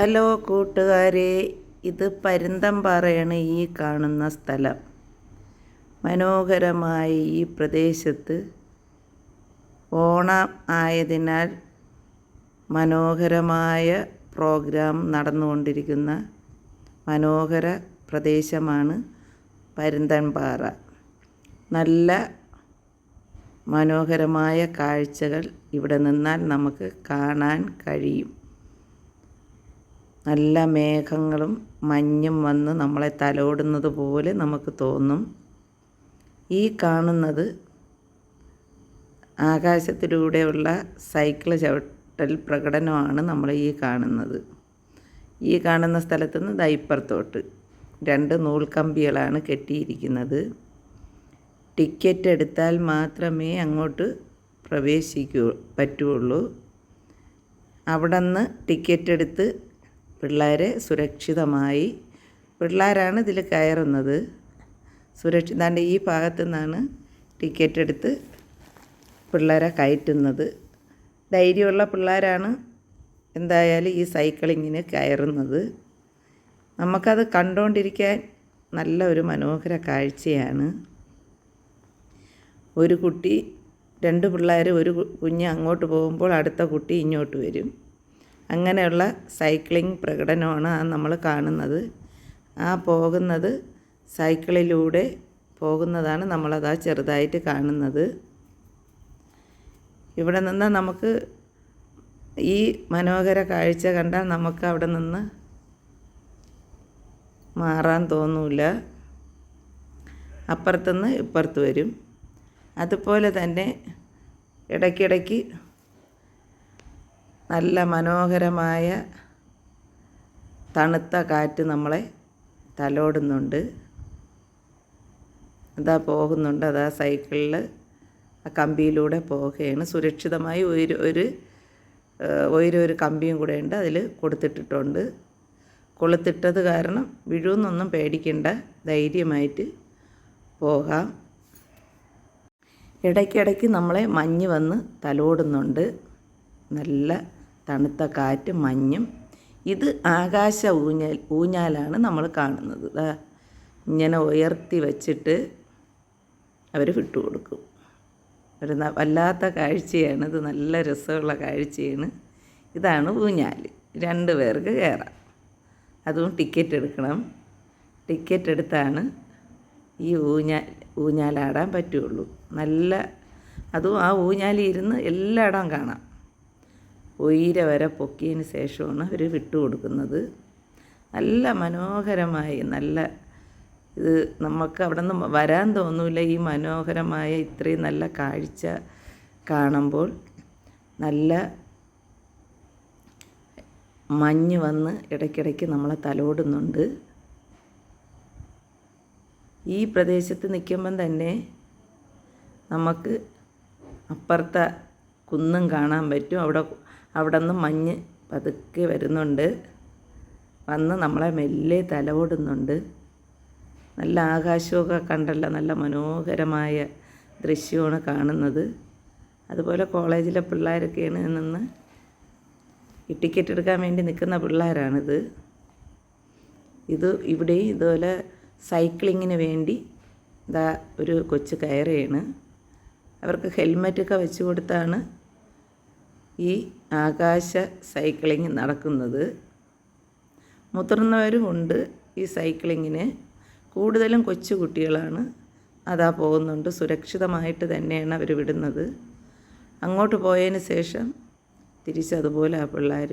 Hello കൂട്ടുകാരെ ഇത് പരുന്തംപാറയാണ് ഈ കാണുന്ന സ്ഥലം. മനോഹരമായ ഈ പ്രദേശത്ത് ഓണം ആയതിനാൽ മനോഹരമായ പ്രോഗ്രാം നടന്നുകൊണ്ടിരിക്കുന്ന മനോഹര പ്രദേശമാണ് പരുന്തൻപാറ. നല്ല മനോഹരമായ കാഴ്ചകൾ ഇവിടെ നിന്നാൽ നമുക്ക് കാണാൻ കഴിയും. നല്ല മേഘങ്ങളും മഞ്ഞും വന്ന് നമ്മളെ തലോടുന്നത് പോലെ നമുക്ക് തോന്നും. ഈ കാണുന്നത് ആകാശത്തിലൂടെയുള്ള സൈക്കിൾ ചവിട്ടൽ പ്രകടനമാണ് നമ്മൾ ഈ കാണുന്നത്. ഈ കാണുന്ന സ്ഥലത്ത് നിന്ന് ദൈപ്പുറത്തോട്ട് രണ്ട് നൂൽക്കമ്പികളാണ് കെട്ടിയിരിക്കുന്നത്. ടിക്കറ്റ് എടുത്താൽ മാത്രമേ അങ്ങോട്ട് പ്രവേശിക്കൂ പറ്റുള്ളൂ. അവിടെ നിന്ന് ടിക്കറ്റ് എടുത്ത് പിള്ളേരെ സുരക്ഷിതമായി പിള്ളേരാണ് ഇതിൽ കയറുന്നത്. സുരക്ഷിതാണ്ട് ഈ ഭാഗത്തു നിന്നാണ് ടിക്കറ്റ് എടുത്ത് പിള്ളേരെ കയറ്റുന്നത്. ധൈര്യമുള്ള പിള്ളേരാണ് എന്തായാലും ഈ സൈക്കിളിങ്ങിന് കയറുന്നത്. നമുക്കത് കണ്ടുകൊണ്ടിരിക്കാൻ നല്ല ഒരു മനോഹര കാഴ്ചയാണ്. ഒരു കുട്ടി രണ്ട് പിള്ളേർ ഒരു കുഞ്ഞ് അങ്ങോട്ട് പോകുമ്പോൾ അടുത്ത കുട്ടി ഇങ്ങോട്ട് വരും. അങ്ങനെയുള്ള സൈക്ലിംഗ് പ്രകടനമാണ് നമ്മൾ കാണുന്നത്. ആ പോകുന്നത് സൈക്കിളിലൂടെ പോകുന്നതാണ് നമ്മളതാ ചെറുതായിട്ട് കാണുന്നത്. ഇവിടെ നിന്ന് നമുക്ക് ഈ മനോഹര കാഴ്ച കണ്ടാൽ നമുക്ക് അവിടെ നിന്ന് മാറാൻ തോന്നൂല. അപ്പുറത്തുനിന്ന് ഇപ്പുറത്ത് വരും. അതുപോലെ തന്നെ ഇടയ്ക്കിടയ്ക്ക് നല്ല മനോഹരമായ തണുത്ത കാറ്റ് നമ്മളെ തലോടുന്നുണ്ട്. അതാ പോകുന്നുണ്ട് അതാ സൈക്കിളിൽ ആ കമ്പിയിലൂടെ പോവുകയാണ് സുരക്ഷിതമായി ഒരു ഒരു ഒരു കമ്പിയും കൂടെ ഉണ്ട് അതിൽ കൊടുത്തിട്ടിട്ടുണ്ട്. കൊളുത്തിട്ടത് കാരണം വീഴുമെന്നൊന്നും പേടിക്കേണ്ട ധൈര്യമായിട്ട് പോകാം. ഇടയ്ക്കിടയ്ക്ക് നമ്മളെ മഞ്ഞ് വന്ന് തലോടുന്നുണ്ട്. നല്ല തണുത്ത കാറ്റും മഞ്ഞും. ഇത് ആകാശ ഊഞ്ഞൽ ഊഞ്ഞാലാണ് നമ്മൾ കാണുന്നത്. ഇങ്ങനെ ഉയർത്തി വച്ചിട്ട് അവർ വിട്ടുകൊടുക്കും ഒരു വല്ലാത്ത കാഴ്ചയാണ്. ഇത് നല്ല രസമുള്ള കാഴ്ചയാണ്. ഇതാണ് ഊഞ്ഞാൽ രണ്ട് പേർക്ക് കയറാം അതും ടിക്കറ്റ് എടുക്കണം. ടിക്കറ്റ് എടുത്താണ് ഈ ഊഞ്ഞാൽ ഊഞ്ഞാലാടാൻ പറ്റുള്ളൂ. നല്ല അതും ആ ഊഞ്ഞാലിരുന്ന് എല്ലായിടവും കാണാം. ഉയര വരെ പൊക്കിയതിന് ശേഷമാണ് അവർ വിട്ടുകൊടുക്കുന്നത്. നല്ല മനോഹരമായി നല്ല ഇത് നമുക്ക് അവിടെ നിന്ന് വരാൻ തോന്നില്ല ഈ മനോഹരമായ ഇത്രയും നല്ല കാഴ്ച കാണുമ്പോൾ. നല്ല മഞ്ഞ് വന്ന് ഇടയ്ക്കിടയ്ക്ക് നമ്മളെ തലോടുന്നുണ്ട്. ഈ പ്രദേശത്ത് നിൽക്കുമ്പം തന്നെ നമുക്ക് അപ്പുറത്തെ കുന്നും കാണാൻ പറ്റും. അവിടെ അവിടെ നിന്ന് മഞ്ഞ് പതുക്കെ വരുന്നുണ്ട്. വന്ന് നമ്മളെ മെല്ലെ തലോടുന്നുണ്ട് നല്ല ആകാശമൊക്കെ കണ്ടല്ല നല്ല മനോഹരമായ ദൃശ്യമാണ് കാണുന്നത്. അതുപോലെ കോളേജിലെ പിള്ളേരൊക്കെയാണ് നിന്ന് ഈ ടിക്കറ്റ് എടുക്കാൻ വേണ്ടി നിൽക്കുന്ന പിള്ളേരാണിത്. ഇത് ഇവിടെയും ഇതുപോലെ സൈക്ലിങ്ങിന് വേണ്ടി ഇതാ ഒരു കൊച്ചു കയറുകയാണ് അവർക്ക് ഹെൽമെറ്റൊക്കെ വെച്ച് കൊടുത്താണ്. ഈ ആകാശ സൈക്ലിംഗ് നടക്കുന്നത്. മുതിർന്നവരുമുണ്ട് ഈ സൈക്ലിങ്ങിന്. കൂടുതലും കൊച്ചു കുട്ടികളാണ് അതാ പോകുന്നുണ്ട്. സുരക്ഷിതമായിട്ട് തന്നെയാണ് അവർ വിടുന്നത്. അങ്ങോട്ട് പോയതിന് ശേഷം തിരിച്ചതുപോലെ ആ പിള്ളേർ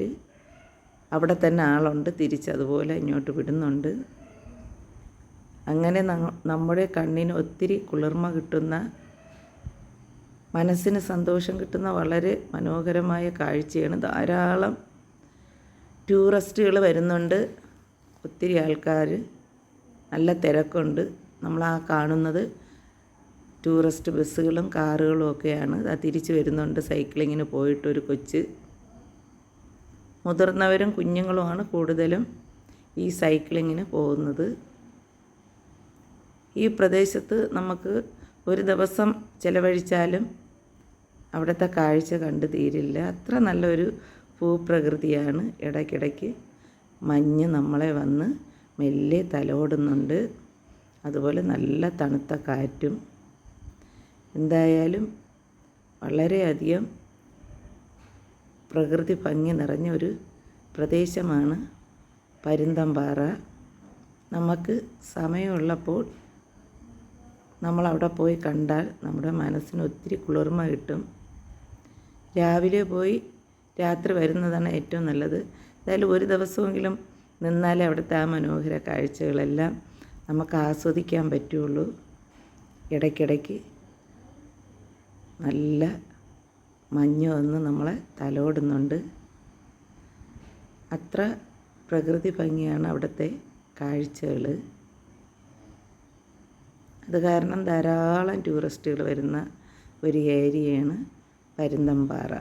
അവിടെ തന്നെ ആളുണ്ട്. തിരിച്ചതുപോലെ ഇങ്ങോട്ട് വിടുന്നുണ്ട്. അങ്ങനെ നമ്മുടെ കണ്ണിന് ഒത്തിരി കുളിർമ കിട്ടുന്ന മനസ്സിന് സന്തോഷം കിട്ടുന്ന വളരെ മനോഹരമായ കാഴ്ചയാണ്. ധാരാളം ടൂറിസ്റ്റുകൾ വരുന്നുണ്ട്. ഒത്തിരി ആൾക്കാർ നല്ല തിരക്കുണ്ട്. നമ്മൾ ആ കാണുന്നത് ടൂറിസ്റ്റ് ബസ്സുകളും കാറുകളും ഒക്കെയാണ്. അത് തിരിച്ചു വരുന്നുണ്ട്. സൈക്ലിങ്ങിന് പോയിട്ടൊരു കൊച്ച്. മുതിർന്നവരും കുഞ്ഞുങ്ങളുമാണ് കൂടുതലും ഈ സൈക്ലിങ്ങിന് പോകുന്നത്. ഈ പ്രദേശത്ത് നമുക്ക് ഒരു ദിവസം ചിലവഴിച്ചാലും അവിടുത്തെ കാഴ്ച കണ്ടു തീരില്ല. അത്ര നല്ലൊരു ഭൂപ്രകൃതിയാണ്. ഇടയ്ക്കിടയ്ക്ക് മഞ്ഞ് നമ്മളെ വന്ന് മെല്ലെ തലോടുന്നുണ്ട്. അതുപോലെ നല്ല തണുത്ത കാറ്റും. എന്തായാലും വളരെയധികം പ്രകൃതി ഭംഗി നിറഞ്ഞ ഒരു പ്രദേശമാണ് പരുന്തംപാറ നമുക്ക് സമയമുള്ളപ്പോൾ നമ്മളവിടെ പോയി കണ്ടാൽ നമ്മുടെ മനസ്സിന് ഒത്തിരി കുളിർമ കിട്ടും. രാവിലെ പോയി രാത്രി വരുന്നതാണ് ഏറ്റവും നല്ലത്. എന്തായാലും ഒരു ദിവസമെങ്കിലും നിന്നാലേ അവിടുത്തെ ആ മനോഹര കാഴ്ചകളെല്ലാം നമുക്ക് ആസ്വദിക്കാൻ പറ്റുള്ളൂ. ഇടയ്ക്കിടയ്ക്ക് നല്ല മഞ്ഞ് വന്ന് നമ്മളെ തലോടുന്നുണ്ട്. അത്ര പ്രകൃതി ഭംഗിയാണ് അവിടുത്തെ കാഴ്ചകൾ അത് കാരണം ധാരാളം ടൂറിസ്റ്റുകൾ വരുന്ന ഒരു ഏരിയയാണ് പരുന്തംപാറ